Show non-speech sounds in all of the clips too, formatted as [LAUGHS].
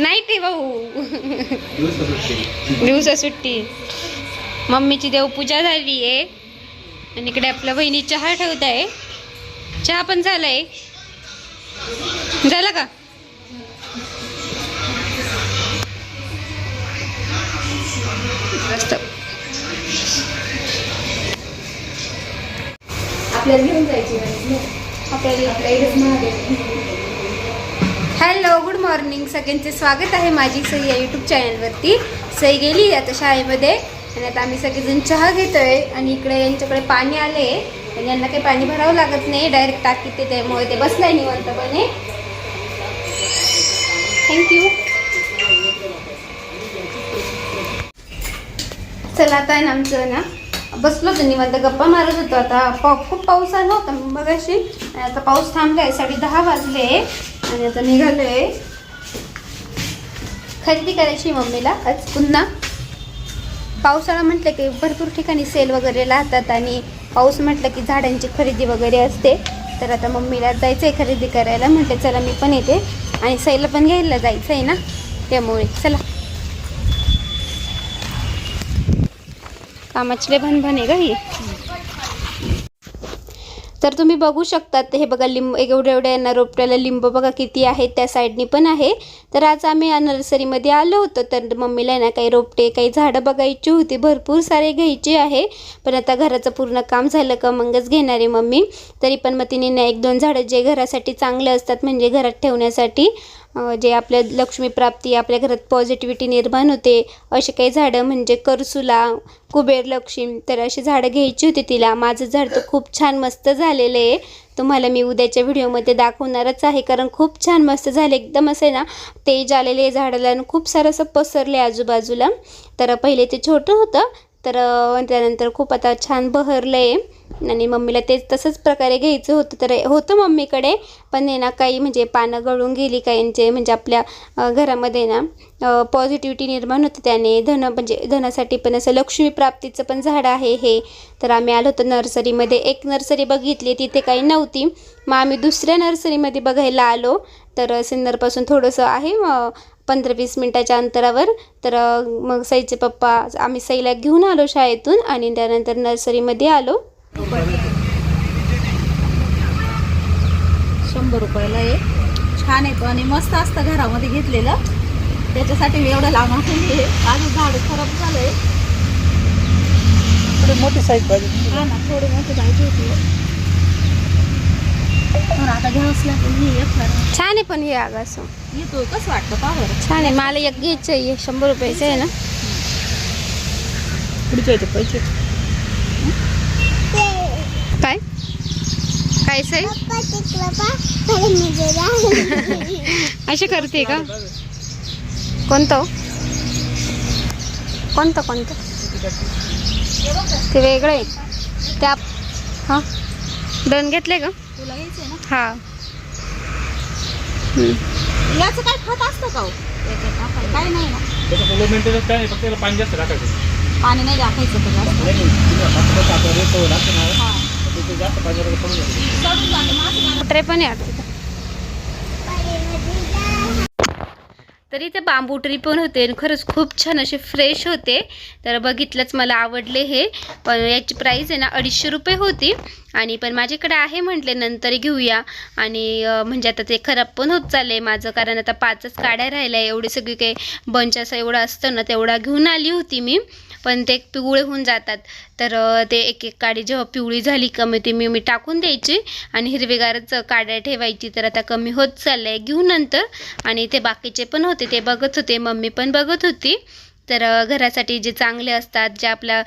नाही. ते भाऊ. दिवसा सुट्टी. मम्मीची देवपूजा झाली आहे. आणि इकडे आपल्या बहिणी चहा ठेवत आहे चहा पण झालाय. झाला का? आपल्याला घेऊन जायची हॅलो गुड मॉर्निंग. सगळ्यांचे स्वागत आहे माझी सई या यूट्यूब चॅनलवरती. सई गेली आता शाळेमध्ये आणि आता आम्ही सगळेजण चहा घेतोय आणि इकडे यांच्याकडे पाणी आले आणि यांना काही पाणी भरावं लागत नाही. डायरेक्ट टाकीत ते त्यामुळे ते बसलाय निवंतपणे. थँक्यू चला आता आहे ना आमचं ना बसलो होतं निवांत. गप्पा मारत होतो. आता पा खूप पाऊस आला होता मगाशी. आणि आता पाऊस थांबलाय साडे दहा वाजले आणि आता निघालोय. खरेदी करायची मम्मीला आज पुन्हा. पावसाळा म्हटलं की भरपूर ठिकाणी सेल वगैरे राहतात आणि पाऊस म्हटलं की झाडांची खरेदी वगैरे असते. तर आता मम्मीला जायचं आहे खरेदी करायला. म्हटलं चला मी पण येते. आणि सैला पण घ्यायला जायचं आहे ना त्यामुळे चला. कामाची भनभन आहे का ही. तर तुम्ही बघू शकतात हे बघा लिंब एवढ्या एवढ्या यांना रोपट्याला लिंब बघा किती आहेत त्या साईडनी पण आहे. तर आज आम्ही या नर्सरीमध्ये आलो होतो तर मम्मीला ना काही रोपटे काही झाडं बघायची होती भरपूर सारे घ्यायचे आहे. पण आता घराचं पूर्ण काम झालं का मगच घेणार आहे मम्मी. तरी पण मग तिने ना एक दोन झाडं जे घरासाठी चांगले असतात म्हणजे घरात ठेवण्यासाठी जे आपल्या लक्ष्मीप्राप्ती आपल्या घरात पॉझिटिव्हिटी निर्माण होते असे काही झाडं म्हणजे करसुला कुबेर लक्ष्मी तर अशी झाडं घ्यायची होती तिला. माझं झाड तर खूप छान मस्त झालेलं आहे. तुम्हाला मी उद्याच्या व्हिडिओमध्ये दाखवणारच आहे कारण खूप छान मस्त झाले. एकदम असं आहे ना तेज आलेले झाडाला आणि खूप सारं असं पसरले आजूबाजूला. तर पहिले ते छोटं होतं तर त्यानंतर खूप आता छान बहरलं आहे आणि मम्मीला तेच तसंच प्रकारे घ्यायचं होतं तर होतं मम्मीकडे पण आहे ना काही म्हणजे पानं गळून गेली काहींचे म्हणजे आपल्या घरामध्ये ना पॉझिटिव्हिटी निर्माण होते त्याने. धन म्हणजे धनासाठी पण असं लक्ष्मी प्राप्तीचं पण झाड आहे हे. तर आम्ही आलो होतो नर्सरीमध्ये. एक नर्सरी बघितली तिथे काही नव्हती. मग आम्ही दुसऱ्या नर्सरीमध्ये बघायला आलो. तर सिन्नरपासून थोडंसं आहे मग पंधरा वीस मिनटाच्या अंतरावर. तर मग सईचे पप्पा आम्ही सईला घेऊन आलो शाळेतून आणि त्यानंतर नर्सरीमध्ये आलो. शंभर रुपयाला आहे छान येतो आणि मस्त असतं घरामध्ये घेतलेलं. त्याच्यासाठी मी एवढं लांब आणले माझं झाड खराब झालंय. थोडी मोठी साईज पाहिजे. हा ना थोडी मोठी पाहिजे होती. घ्यावंच लागेल मी एक खरं छान आहे पण हे आग असं. येतो कसं वाटतं पावर छान आहे. मला एक घ्यायचं आहे. शंभर रुपयाचं आहे ना. पुढचे पैसे. काय? काय सई? असे करते का? कोणतं? कोणतं कोणतं? ते वेगळं आहे. त्या हां? दोन घेतले का? तुला घ्यायचंय ना? हां. याचं काय खत असतं का हो? याच्यात टाकायला? काय नाही ना. त्याचं लो मेंटेनन्स काय नाही फक्त त्याला पाणी जास्त टाकायचं. पाणी नाही टाकायचं का जास्त. नाही नाही. तिला फक्त कसं आपलं रेट लागतं ना हा. तिथे जास्त पाणी कमी जातं चढून जातं मग असं मला ट्रे पण आहे वाटतं. तर इथे बांबू ट्री पण होते आणि खरंच खूप छान असे फ्रेश होते. तर बघितलंच मला आवडले हे. पण याची प्राईस आहे ना अडीचशे रुपये होती. आणि पण माझ्याकडे आहे म्हटले नंतर घेऊया. आणि म्हणजे आता ते खराब पण होत चालले माझं. कारण आता पाचच काड्या राहिल्या. एवढी सगळी काही बंच असं एवढं असतं ना तेवढा घेऊन आली होती मी. पण ते पिवळे होऊन जातात. तर ते एक एक काडी जेव्हा पिवळी झाली का ती ते मी मी टाकून द्यायची आणि हिरवेगारच काड्या ठेवायची. तर आता कमी होत चाललं आहे घेऊन नंतर आणि ते बाकीचे पण होते ते बघत होते मम्मी पण बघत होती. तर घरासाठी जे चांगले असतात जे आपल्या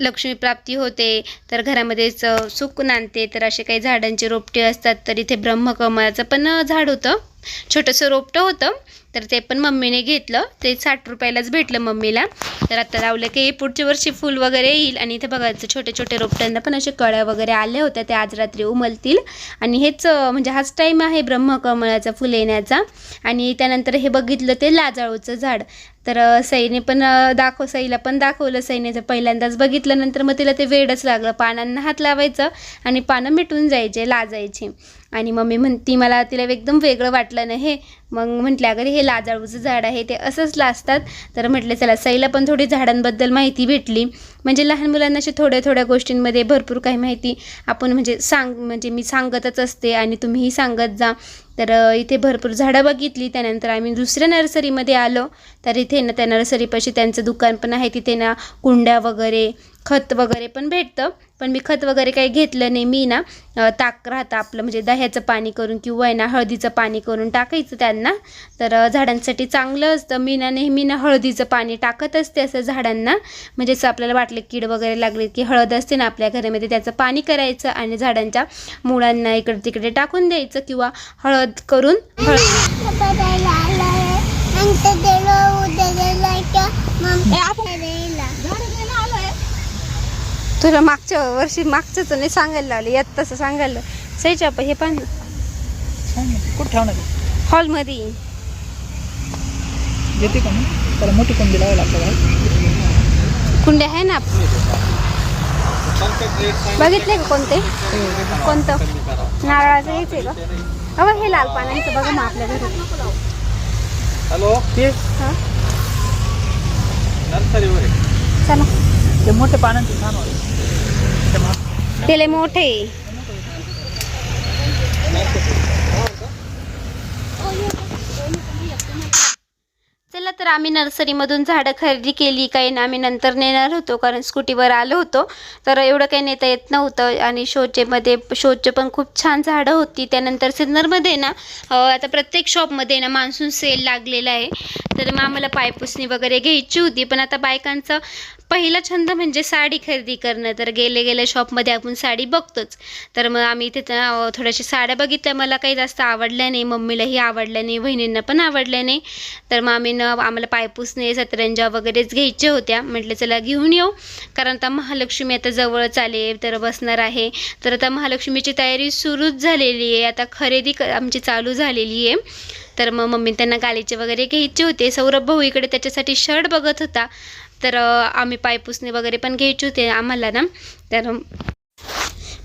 लक्ष्मीप्राप्ती होते तर घरामध्येच सुख नांदते तर असे काही झाडांचे रोपटे असतात तर इथे ब्रह्मकमळाचं पण झाड होतं. छोटंसं रोपटं होतं. तर ते पण मम्मीने घेतलं. ते साठ रुपयालाच भेटलं मम्मीला. तर आता लावलं की पुढच्या वर्षी फुल वगैरे येईल. आणि इथे बघायचं छोटे छोटे रोपट्यांना पण असे कळ्या वगैरे आल्या होत्या. ते आज रात्री उमलतील. आणि हेच म्हणजे हाच टाईम आहे ब्रह्मकमळाचा फुल येण्याचा. आणि त्यानंतर हे बघितलं ते लाजाळूचं झाड. तर सईने पण दाखव सईला पण दाखवलं सईने. जर पहिल्यांदाच बघितलं नंतर मग तिला ते वेडच लागलं. पानांना हात लावायचं आणि पानं मिटून जायचे लाजायची. आणि मम्मी म्हणती मला तिला एकदम वेगळं वाटलं ना हे. मग म्हटलं अगं हे लाजाळूचं झाड आहे ते असंच लाजतात. तर म्हटलं चला सईला पण थोडी झाडांबद्दल माहिती भेटली. म्हणजे लहान मुलांना असे थोड्या थोड्या गोष्टींमध्ये भरपूर काही माहिती आपण म्हणजे सांग म्हणजे मी सांगतच असते आणि तुम्हीही सांगत जा. तर इथे भरपूर झाडं बघितली. त्यानंतर आम्ही दुसऱ्या नर्सरीमध्ये आलो. तर इथे ना त्या नर्सरीपाशी त्यांचं दुकान पण आहे. तिथे ना कुंड्या वगैरे खत वगैरे पण भेटतं. पण मी खत वगैरे काही घेतलं नाही. मी ना ताक राहतं आपलं. म्हणजे दह्याचं पाणी करून किंवा आहे ना हळदीचं पाणी करून टाकायचं त्यांना. तर झाडांसाठी चांगलं असतं. मी ना नेहमी ना हळदीचं पाणी टाकत असते असं झाडांना. म्हणजे असं आपल्याला वाटलं कीड वगैरे लागली की हळद असते ना आपल्या घरामध्ये त्याचं पाणी करायचं आणि झाडांच्या मुळांना इकडे तिकडे टाकून द्यायचं किंवा हळद करून हळद ए, आपण झाडं घ्यायला आलोय तुला मागच्या वर्षी मागचंच नाही सांगायला लावलं यात तसं सांगायला सईच्या आपण हे पण कुठं ठेवणार? हॉलमध्ये येते का त्याला मोठी कोंबडी लावायला लागतं कुंड्या आहे ना? बघितले का कोणते? कोणतं? नारळाचं हेच आहे का? अगं हे लाल पानांचं बघा मग आपल्या घरी. हॅलो? हां? चला. ते मोठे पानांचे छान वाटते ते लय मोठे चला तर आम्ही नर्सरीमधून झाडं खरेदी केली. काही ना आम्ही नंतर नेणार होतो कारण स्कूटीवर आलो होतो. तर एवढं काही नेता येत नव्हतं आणि शोचेमध्ये शोचे पण खूप छान झाडं होती. त्यानंतर सिन्नरमध्ये ना आता प्रत्येक शॉपमध्ये ना मान्सून सेल लागलेला आहे. तर मग आम्हाला पायपुसणी वगैरे घ्यायची होती. पण आता बायकांचं पहिला छंद म्हणजे साडी खरेदी करणं. तर गेले गेले शॉपमध्ये आपण साडी बघतोच. तर मग आम्ही तिथं थोड्याशा साड्या बघितल्या. मला काही जास्त आवडल्या नाही. मम्मीलाही आवडल्या नाही. बहिणींना पण आवडल्या नाही. तर मग आम्ही न आम्हाला पायपुसणे सतरंजा वगैरेच घ्यायच्या होत्या. म्हटलं चला घेऊन येऊ. कारण आता महालक्ष्मी आता जवळच आले तर बसणार आहे. तर आता महालक्ष्मीची तयारी सुरूच झालेली आहे. आता खरेदी क आमची चालू झालेली आहे. तर मग मम्मी त्यांना गालीचे वगैरे घ्यायचे होते. सौरभ भाऊ इकडे त्याच्यासाठी शर्ट बघत होता. तर आम्ही पायपुसणे वगैरे पण घ्यायचे होते आम्हाला ना. तर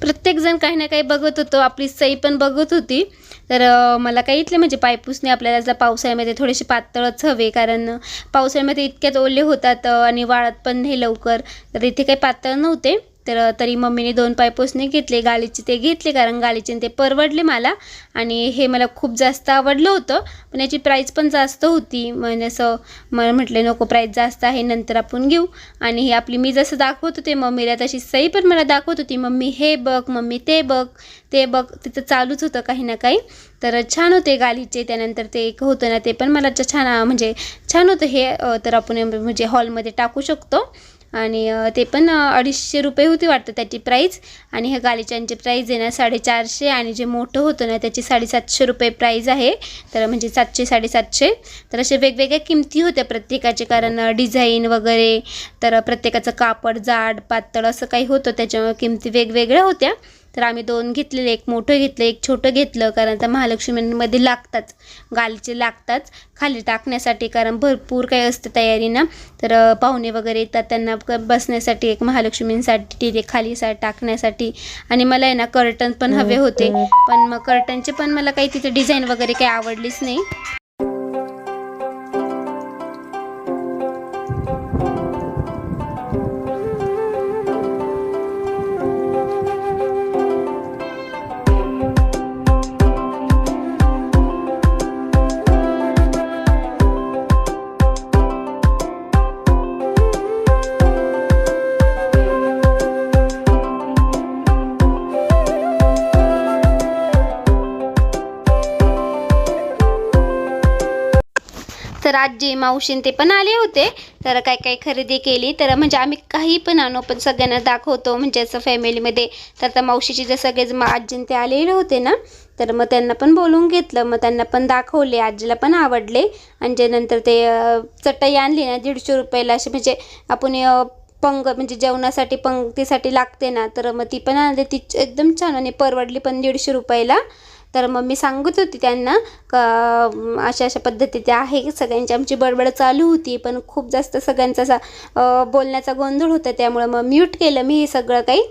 प्रत्येकजण काही ना काही बघत होतो. आपली सई पण बघत होती. तर मला काही इथले म्हणजे पायपूसने आपल्याला जर पावसाळ्यामध्ये थोडेसे पातळच हवे कारण पावसाळ्यामध्ये इतक्यात ओले होतात आणि वाळत पण नाही लवकर. तर इथे काही पातळ नव्हते. तर तरी मम्मीने दोन पाय पायपुसणे घेतले गालीचे ते घेतले कारण गालीचे ते परवडले मला. आणि हे मला खूप जास्त आवडलं होतं पण याची प्राईस पण जास्त होती. म्हणजे असं मला म्हटले नको प्राईस जास्त आहे नंतर आपण घेऊ. आणि हे आपली मी जसं दाखवत होते मम्मीला तशी सई पण मला दाखवत होती. मम्मी हे बघ मम्मी ते बघ ते बघ. तिथं चालूच होतं काही ना काही. तर छान होते गालीचे त्यानंतर ते एक होतं ना ते पण मला छान म्हणजे छान होतं हे तर आपण म्हणजे हॉलमध्ये टाकू शकतो. आणि ते पण अडीचशे रुपये होती वाटतं त्याची प्राईज आणि ह्या गालिचांची प्राईज आहे ना साडेचारशे आणि जे मोठं होतं ना त्याची साडेसातशे रुपये प्राईज आहे. तर म्हणजे सातशे साडेसातशे. तर असे वेगवेगळ्या किमती होत्या प्रत्येकाचे कारण डिझाईन वगैरे तर प्रत्येकाचं कापड जाड पातळ असं काही होतं त्याच्यामुळे किमती वेगवेगळ्या होत्या. तर आम्ही दोन घेतलेले एक मोठं घेतलं एक छोटं घेतलं कारण त्या महालक्ष्मीमध्ये लागतात गालीचे लागतात खाली टाकण्यासाठी कारण भरपूर काही असतं तयारी ना तर पाहुणे वगैरे येतात त्यांना बसण्यासाठी एक महालक्ष्मींसाठी तिथे खाली सा टाकण्यासाठी. आणि मला आहे ना कर्टन पण हवे होते. पण मग कर्टनचे पण मला काही तिथे डिझाईन वगैरे काही आवडलीच नाही. तर आजी मावशीन ते पण आले होते. तर काय काय खरेदी केली. तर म्हणजे आम्ही काही पण आणू पण सगळ्यांना दाखवतो. म्हणजे असं फॅमिलीमध्ये तर त्या मावशीचे जे सगळे मग आजीन ते आलेले होते ना तर मग त्यांना पण बोलून घेतलं. मग त्यांना पण दाखवले. आजीला पण आवडले. आणि जे नंतर ते चटई आणली ना दीडशे रुपयाला असे म्हणजे आपण पंग म्हणजे जेवणासाठी पंक्तीसाठी लागते ना तर मग ती पण आणली. ती एकदम छान आणि परवडली पण दीडशे रुपयाला. तर मग मी सांगत होती त्यांना का अशा अशा पद्धती आहे सगळ्यांची आमची बडबड चालू होती पण खूप जास्त सगळ्यांचा असा बोलण्याचा गोंधळ होता त्यामुळं मग म्यूट केलं मी हे सगळं काही.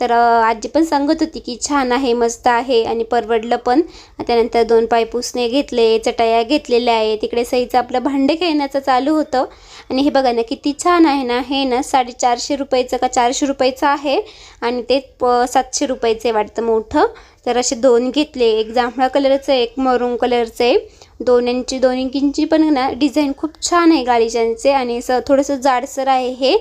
तर आजी पण सांगत होती की छान आहे मस्त आहे आणि परवडलं पण. त्यानंतर दोन पाय पुसणे घेतले चटाया घेतलेल्या आहे तिकडे सईचं आपलं भांडे खेळण्याचं चालू होतं. आणि हे बघा ना किती छान आहे ना हे ना साडेचारशे रुपयाचं का चारशे रुपयाचं आहे. आणि ते प सातशे रुपयाचे वाटतं मोठं. तर असे दोन घेतले. एक जांभळा कलरचं आहे एक मरून कलरचं आहे. दोन्यांची दोन्हींची पण ना डिझाईन खूप छान आहे गालिचांचे आणि असं थोडंसं जाडसर आहे हे.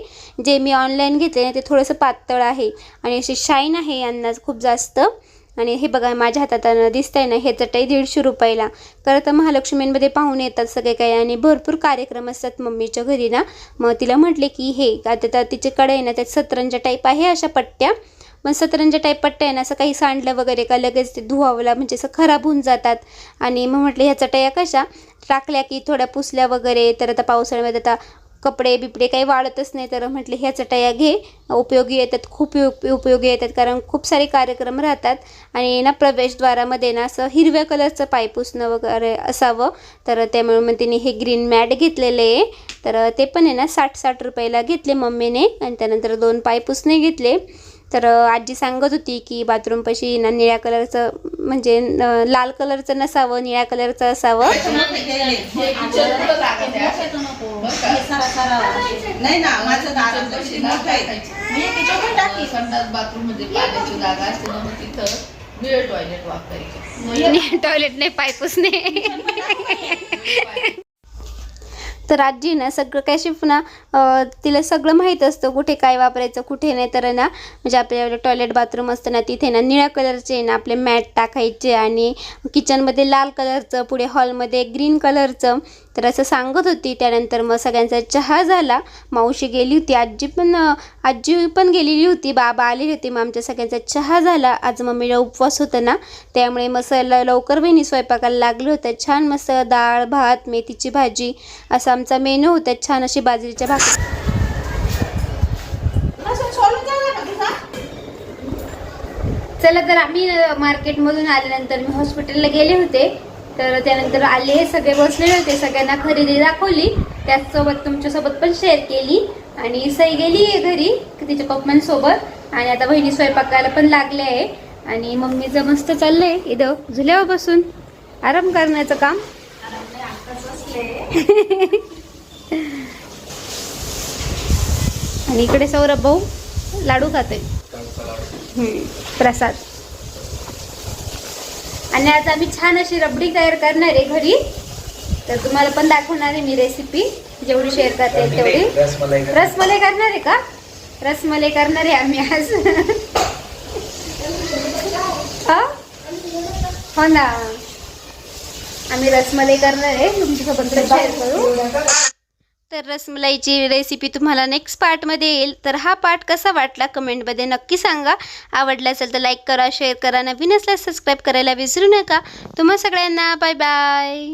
जे मी ऑनलाईन घेतले ना ते थोडंसं पातळ आहे आणि असे शाईन आहे यांना खूप जास्त. आणि हे बघा माझ्या हातात दिसतंय ना हे चटई दीडशे रुपयाला. खरं तर महालक्ष्मींमध्ये पाहून येतात सगळे काही आणि भरपूर कार्यक्रम असतात मम्मीच्या घरी ना. मग तिला म्हटले की हे आता तिचे तिच्याकडे आहे ना त्यात सतरंजा टाईप आहे अशा पट्ट्या. पण सतरंजा टाईप पट्ट्या आहे ना असं काही सांडलं वगैरे का लगेच ते धुवावला म्हणजे असं खराब होऊन जातात. आणि मग म्हटलं ह्या चटया कशा? टाकल्या की थोड्या पुसल्या वगैरे तर आता पावसाळ्यामध्ये आता कपडे बिपडे काही वाढतच नाही तर म्हटले ह्या चटया घे. उपयोगी येतात खूप उपयोगी येतात कारण खूप सारे कार्यक्रम राहतात. आणि ना प्रवेशद्वारामध्ये ना असं हिरव्या कलरचं पाय पुसणं वगैरे असावं. तर त्यामुळे मग तिने हे ग्रीन मॅट घेतलेले आहे. तर ते पण आहे ना साठ साठ रुपयाला घेतले मम्मीने. आणि त्यानंतर दोन पाय पुसणे घेतले. तर आजी सांगत होती की बाथरूमपाशी ना निळ्या कलरचं म्हणजे लाल कलरचं नसावं निळ्या कलरचं असावं. नाही ना माझं पाण्याची जागा असते ना तिथं टॉयलेट वापरायचे. टॉयलेट नाही पाय पुसणे तर आजी ना सगळं काय शिफ ना तिला सगळं माहीत असतं कुठे काय वापरायचं कुठे नाही तर ना म्हणजे आपल्या टॉयलेट बाथरूम असतं ना तिथे ना निळ्या कलरचे ना आपले मॅट टाकायचे आणि किचनमध्ये लाल कलरचं पुढे हॉलमध्ये ग्रीन कलरचं तर असं सांगत होती. त्यानंतर मग सगळ्यांचा चहा झाला. मावशी गेली होती. आजी पण आजी पण गेलेली होती. बाबा आलेली होती. मग आमच्या सगळ्यांचा चहा झाला. आज मम्मीला उपवास होता ना. त्यामुळे मसाला लवकर बहिणी स्वयंपाकाला लागलं होतं. छान मस्त डाळ भात मेथीची भाजी असा आमचा मेनू होता छान अशी बाजरीच्या भाकरी. चला तर आम्ही मार्केटमधून आल्यानंतर मी हॉस्पिटलला गेले होते. तर त्यानंतर आले सगळे बसलेले होते सगळ्यांना खरेदी दाखवली. त्याचसोबत तुमच्यासोबत पण शेअर केली. आणि सई गेली घरी तिच्या पप्पांसोबत. आणि आता बहिणी स्वयंपाकाला पण लागले आहे. आणि मम्मीचं मस्त चाललंय इथं झुल्यावर बसून. आराम करण्याचं काम. [LAUGHS] आणि इकडे सौरभ भाऊ लाडू खातोय हम्म, प्रसाद. आणि आज आम्ही छान अशी रबडी तयार करणार आहे घरी. तर तुम्हाला पण दाखवणार आहे मी रेसिपी जेवढी शेअर करता येईल तेवढी. रसमलाई करणार आहे का? रसमलाई करणार आहे आम्ही आज. [LAUGHS] हा? हो ना. आम्ही रसमलाई करणार आहे. तुमच्यासोबत शेअर करू. तर रसमलाईची रेसिपी तुम्हाला नेक्स्ट पार्टमध्ये येईल. तर हा पार्ट कसा वाटला कमेंटमध्ये नक्की सांगा. आवडला असेल तर लाईक करा शेअर करा. नवीन असल्यास सबस्क्राईब करायला विसरू नका. तुम्हा सगळ्यांना बाय बाय